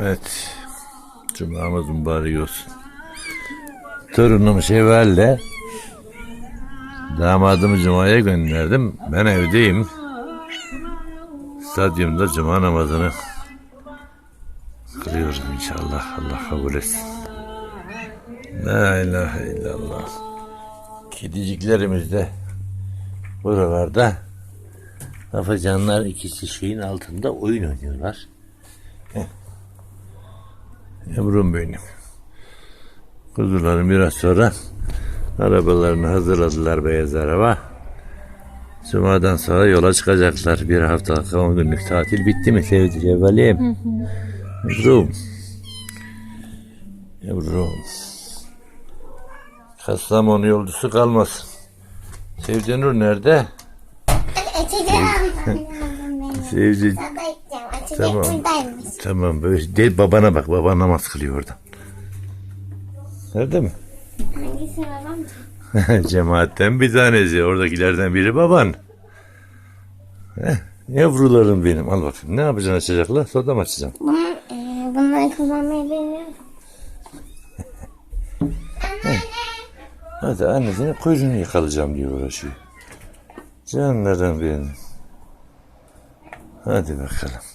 Evet. Cumamız mübarek olsun. Torunum Şevval'le damadımı Cuma'ya gönderdim. Ben evdeyim. Stadyumda Cuma namazını kılıyoruz inşallah. Allah kabul etsin. La ilahe illallah. Kediciklerimiz de buralarda Afacanlar ikisi şeyin altında oyun oynuyorlar. Heh. Yavrum benim. Kuzularım biraz sonra arabalarını hazırladılar beyaz araba. Cuma'dan sonra yola çıkacaklar. Bir haftalık 10 günlük tatil bitti mi sevdi Cevvalim? Yavrum. Yavrum. Kastamonu yolcusu kalmasın. Sevcanur nerede? Sevci Tamam. Tamam böyle de babana bak baba namaz kılıyor orada. Nerede mi? Hangisi babam? Cemaatten bir tanesi oradakilerden biri baban. Heh, yavrularım benim al bakayım ne yapacaksın açacaklar soda mı açacaksın? Bunun, e, bunları kullanmayı bilmiyorum. Hadi annesinin kuyruğunu yakalayacağım diye uğraşıyor. Canlarım benim. Hadi bakalım.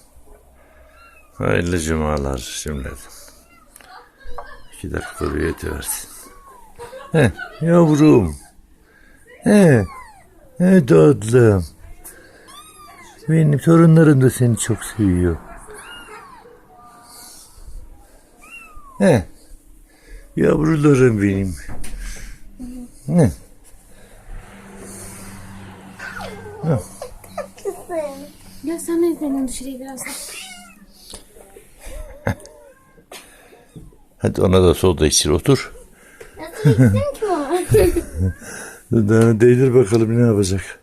Hayırlı cumalar şimdiden. İki dakika bir versin. He yavrum. He. He tatlım. Benim torunlarım da seni çok seviyor. He. Yavrularım benim. Ya sen de izleyelim dışarıyı biraz Hadi ona da soda içir otur. Nasıl içtim ki o? Dudağını değdir bakalım ne yapacak.